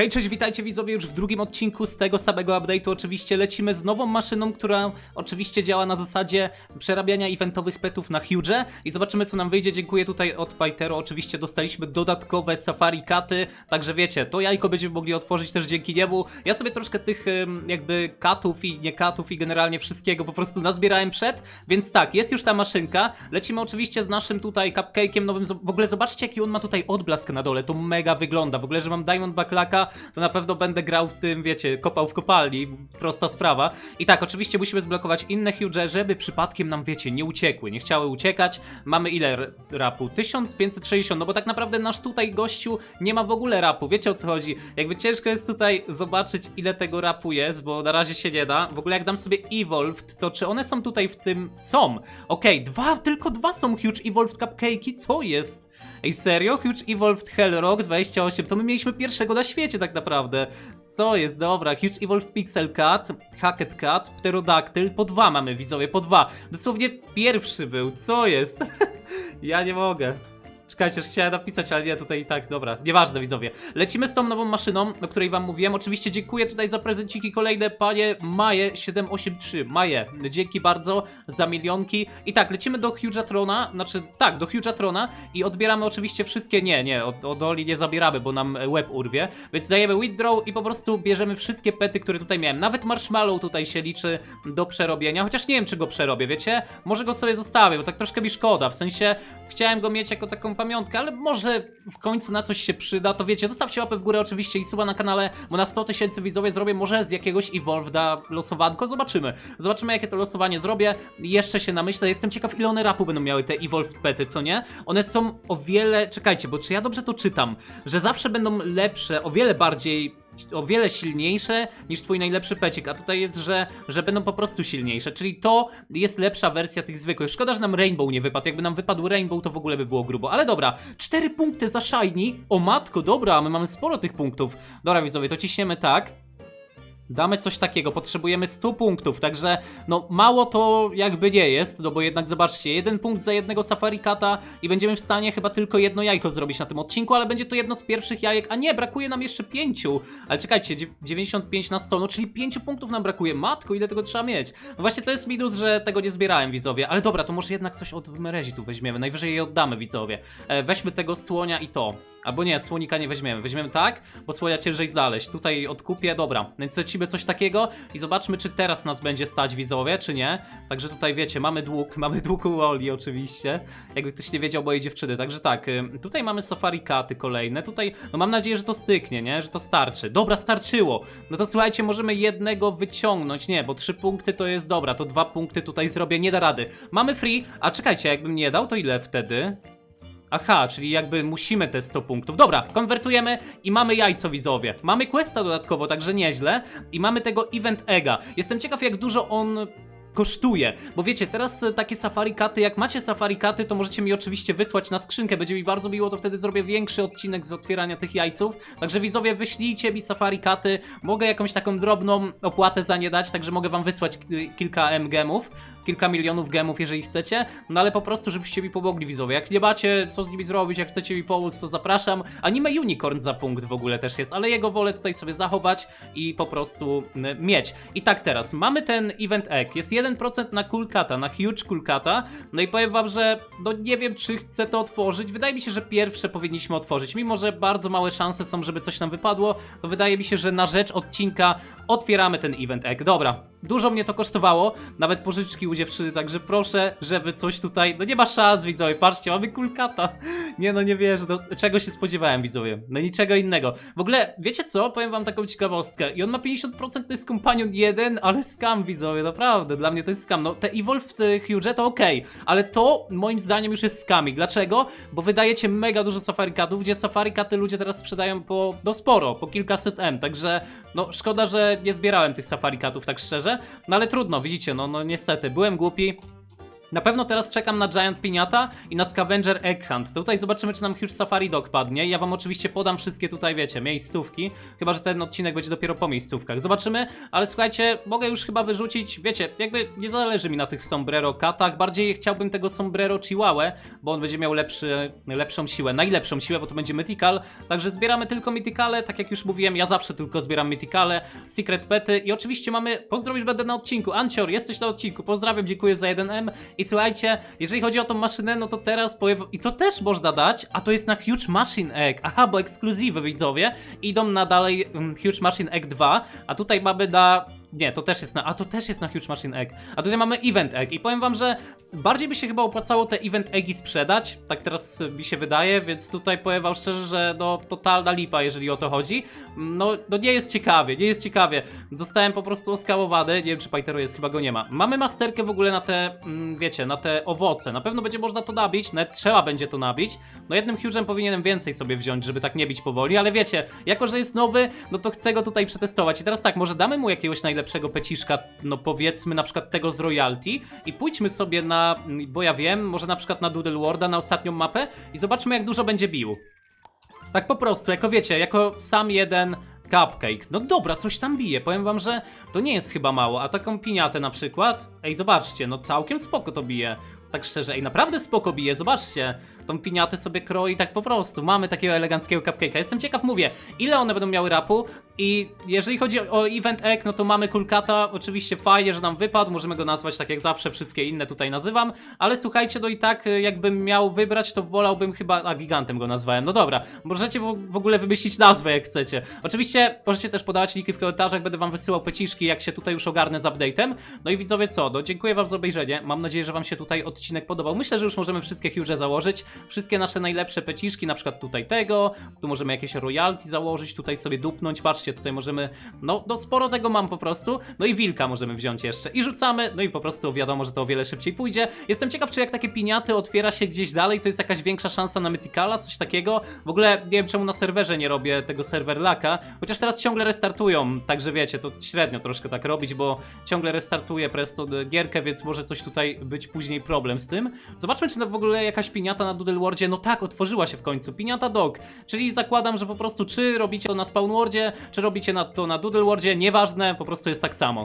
Hej, cześć, witajcie widzowie już w drugim odcinku z tego samego update'u. Oczywiście lecimy z nową maszyną, która oczywiście działa na zasadzie przerabiania eventowych petów na huge i zobaczymy co nam wyjdzie. Dziękuję tutaj od Pytero. Oczywiście dostaliśmy dodatkowe safari katy, także wiecie, to jajko będziemy mogli otworzyć też dzięki niemu. Ja sobie troszkę tych jakby katów i nie katów i generalnie wszystkiego po prostu nazbierałem przed, więc tak, jest już ta maszynka. Lecimy oczywiście z naszym tutaj cupcake'iem nowym. W ogóle zobaczcie jaki on ma tutaj odblask na dole, to mega wygląda. W ogóle, że mam Diamond Backlaka, to na pewno będę grał w tym, wiecie, kopał w kopalni, prosta sprawa. I tak, oczywiście musimy zblokować inne huge, żeby przypadkiem nam, wiecie, nie uciekły, nie chciały uciekać. Mamy ile rapu? 1560, no bo tak naprawdę nasz tutaj gościu nie ma w ogóle rapu, wiecie o co chodzi? Jakby ciężko jest tutaj zobaczyć ile tego rapu jest, bo na razie się nie da. W ogóle jak dam sobie Evolved, to czy one są tutaj w tym? Są! Okej, dwa, tylko dwa są Huge Evolved Cupcake'i, co jest? Ej, serio? Huge Evolved Hellrock 28, to my mieliśmy pierwszego na świecie tak naprawdę. Co jest? Dobra, Huge Evolved Pixel Cat, Hackett Cat, Pterodactyl, po dwa mamy widzowie, po dwa. Dosłownie pierwszy był, co jest? ja nie mogę. Czekajcie, już chciałem napisać, ale nie, tutaj i tak, dobra, nieważne widzowie. Lecimy z tą nową maszyną, o której wam mówiłem. Oczywiście dziękuję tutaj za prezenciki kolejne, panie Maje 783. Maje, dzięki bardzo za milionki. I tak, lecimy do Hugeatrona, znaczy tak, do Hugeatrona i odbieramy oczywiście wszystkie, nie, nie, od, od Oli nie zabieramy, bo nam łeb urwie. Więc dajemy withdraw i po prostu bierzemy wszystkie pety, które tutaj miałem. Nawet marshmallow tutaj się liczy do przerobienia, chociaż nie wiem, czy go przerobię, wiecie? Może go sobie zostawię, bo tak troszkę mi szkoda, w sensie chciałem go mieć jako taką pamiątkę, ale może w końcu na coś się przyda, to wiecie, zostawcie łapę w górę oczywiście i suba na kanale, bo na 100 tysięcy widzowie zrobię może z jakiegoś Evolveda losowanko, zobaczymy. Zobaczymy jakie to losowanie zrobię, jeszcze się namyślę, jestem ciekaw ile one rapu będą miały te Evolved pety, co nie? One są o wiele, czekajcie, bo czy ja dobrze to czytam, że zawsze będą lepsze, o wiele bardziej o wiele silniejsze niż twój najlepszy pecik, a tutaj jest, że, że będą po prostu silniejsze, czyli to jest lepsza wersja tych zwykłych. Szkoda, że nam Rainbow nie wypadł, jakby nam wypadł Rainbow, to w ogóle by było grubo, ale dobra, cztery punkty za Shiny, o matko, dobra, my mamy sporo tych punktów. Dobra widzowie, to ciśniemy tak. Damy coś takiego, potrzebujemy 100 punktów, także no mało to jakby nie jest, no bo jednak zobaczcie, jeden punkt za jednego Safari Kata i będziemy w stanie chyba tylko jedno jajko zrobić na tym odcinku, ale będzie to jedno z pierwszych jajek, a nie, brakuje nam jeszcze pięciu, ale czekajcie, dziew- 95 na 100, no czyli 5 punktów nam brakuje, matko, ile tego trzeba mieć? No właśnie to jest minus, że tego nie zbierałem widzowie, ale dobra, to może jednak coś od Merezi tu weźmiemy, najwyżej je oddamy widzowie, e, weźmy tego słonia i to. Albo nie, słonika nie weźmiemy. Weźmiemy tak, bo słonia ciężej znaleźć. Tutaj odkupię, dobra. Więc lecimy coś takiego i zobaczmy, czy teraz nas będzie stać widzowie, czy nie. Także tutaj wiecie, mamy dług, mamy dług u Oli oczywiście. Jakby ktoś nie wiedział mojej dziewczyny. Także tak, tutaj mamy safari katy kolejne. Tutaj, no mam nadzieję, że to styknie, nie? Że to starczy. Dobra, starczyło. No to słuchajcie, możemy jednego wyciągnąć. Nie, bo trzy punkty to jest dobra. To dwa punkty tutaj zrobię, nie da rady. Mamy free, a czekajcie, jakbym nie dał, to ile wtedy? Aha, czyli jakby musimy te 100 punktów. Dobra, konwertujemy i mamy jajco widzowie. Mamy questa dodatkowo, także nieźle. I mamy tego event ega. Jestem ciekaw jak dużo on kosztuje, bo wiecie, teraz e, takie safari katy, jak macie safari katy, to możecie mi oczywiście wysłać na skrzynkę, będzie mi bardzo miło, to wtedy zrobię większy odcinek z otwierania tych jajców, także widzowie, wyślijcie mi safari katy, mogę jakąś taką drobną opłatę za nie dać, także mogę wam wysłać y, kilka M gemów, kilka milionów gemów, jeżeli chcecie, no ale po prostu, żebyście mi pomogli widzowie, jak nie macie co z nimi zrobić, jak chcecie mi pomóc, to zapraszam, anime unicorn za punkt w ogóle też jest, ale jego wolę tutaj sobie zachować i po prostu mieć. I tak teraz, mamy ten event egg, jest 1% na Kulkata, na huge Kulkata, no i powiem wam, że no nie wiem, czy chcę to otworzyć, wydaje mi się, że pierwsze powinniśmy otworzyć, mimo że bardzo małe szanse są, żeby coś nam wypadło, to wydaje mi się, że na rzecz odcinka otwieramy ten event egg. Dobra, dużo mnie to kosztowało, nawet pożyczki u dziewczyny, także proszę, żeby coś tutaj, no nie ma szans widzowie, patrzcie, mamy Kulkata, nie no nie wierzę, no, czego się spodziewałem widzowie, no niczego innego. W ogóle, wiecie co, powiem wam taką ciekawostkę i on ma 50%, to jest kompanion 1, ale scam widzowie, naprawdę, dla mnie to jest scam. No te Evolved y, Huge to okej, ale to moim zdaniem już jest scamik. Dlaczego? Bo wydajecie mega dużo safari catów, gdzie safari caty ludzie teraz sprzedają po, no sporo, po kilkaset M, także no szkoda, że nie zbierałem tych safari catów tak szczerze, no ale trudno, widzicie, no, no niestety, byłem głupi, Na pewno teraz czekam na Giant Piniata i na Scavenger Egg Hunt. Tutaj zobaczymy, czy nam Huge Safari Dog padnie. Ja wam oczywiście podam wszystkie tutaj, wiecie, miejscówki. Chyba, że ten odcinek będzie dopiero po miejscówkach. Zobaczymy, ale słuchajcie, mogę już chyba wyrzucić, wiecie, jakby nie zależy mi na tych sombrero katach. Bardziej chciałbym tego sombrero chihuahua, bo on będzie miał lepszy, lepszą siłę, najlepszą siłę, bo to będzie mythical. Także zbieramy tylko mythicale, tak jak już mówiłem, ja zawsze tylko zbieram mythicale, secret pety i oczywiście mamy, pozdrowisz będę na odcinku. Ancior, jesteś na odcinku, pozdrawiam, dziękuję za 1M. I słuchajcie, jeżeli chodzi o tą maszynę, no to teraz powiem, i to też można dać, a to jest na Huge Machine Egg. Aha, bo ekskluzywy widzowie idą na dalej um, Huge Machine Egg 2, a tutaj mamy na nie, to też jest na. A to też jest na Huge Machine Egg. A tutaj mamy Event Egg. I powiem wam, że bardziej by się chyba opłacało te Event Eggi sprzedać. Tak teraz mi się wydaje, więc tutaj powiem wam szczerze, że no totalna lipa, jeżeli o to chodzi. No, no nie jest ciekawie, nie jest ciekawie. Zostałem po prostu oskałowany. Nie wiem, czy Pajtero jest, chyba go nie ma. Mamy masterkę w ogóle na te, mm, wiecie, na te owoce. Na pewno będzie można to nabić, nawet trzeba będzie to nabić. No jednym Huge'em powinienem więcej sobie wziąć, żeby tak nie bić powoli, ale wiecie, jako że jest nowy, no to chcę go tutaj przetestować. I teraz tak, może damy mu jakiegoś najlepszego peciszka, no powiedzmy na przykład tego z Royalty i pójdźmy sobie na, bo ja wiem, może na przykład na Doodle Worda, na ostatnią mapę i zobaczmy jak dużo będzie bił. Tak po prostu, jako wiecie, jako sam jeden cupcake. No dobra, coś tam bije. Powiem wam, że to nie jest chyba mało. A taką piniatę na przykład, ej, zobaczcie, no całkiem spoko to bije. Tak szczerze, ej, naprawdę spoko bije, zobaczcie. Tą piniatę sobie kroi tak po prostu. Mamy takiego eleganckiego cupcake'a. Jestem ciekaw, mówię, ile one będą miały rapu i jeżeli chodzi o Event Egg, no to mamy Kulkata, oczywiście fajnie, że nam wypadł, możemy go nazwać tak jak zawsze, wszystkie inne tutaj nazywam, ale słuchajcie, no i tak y, jakbym miał wybrać, to wolałbym chyba, a Gigantem go nazwałem, no dobra, możecie w ogóle wymyślić nazwę jak chcecie. Oczywiście możecie też podawać linki w komentarzach, będę wam wysyłał peciszki, jak się tutaj już ogarnę z update'em. No i widzowie co, no dziękuję wam za obejrzenie, mam nadzieję, że wam się tutaj odcinek podobał. Myślę, że już możemy wszystkie huge założyć, wszystkie nasze najlepsze peciszki, na przykład tutaj tego, tu możemy jakieś royalty założyć, tutaj sobie dupnąć, patrzcie, tutaj możemy, no, no sporo tego mam po prostu, no i wilka możemy wziąć jeszcze. I rzucamy, no i po prostu wiadomo, że to o wiele szybciej pójdzie. Jestem ciekaw, czy jak takie piniaty otwiera się gdzieś dalej, to jest jakaś większa szansa na Mythicala, coś takiego. W ogóle nie wiem, czemu na serwerze nie robię tego server laka, chociaż teraz ciągle restartują, także wiecie, to średnio troszkę tak robić, bo ciągle restartuje Presto gierkę, więc może coś tutaj być później problem z tym. Zobaczmy, czy w ogóle jakaś piniata na Doodle Wordzie, no tak, otworzyła się w końcu, piniata dog, czyli zakładam, że po prostu czy robicie to na Spawn Wordzie, czy robicie na to na Doodle Wordzie, nieważne, po prostu jest tak samo.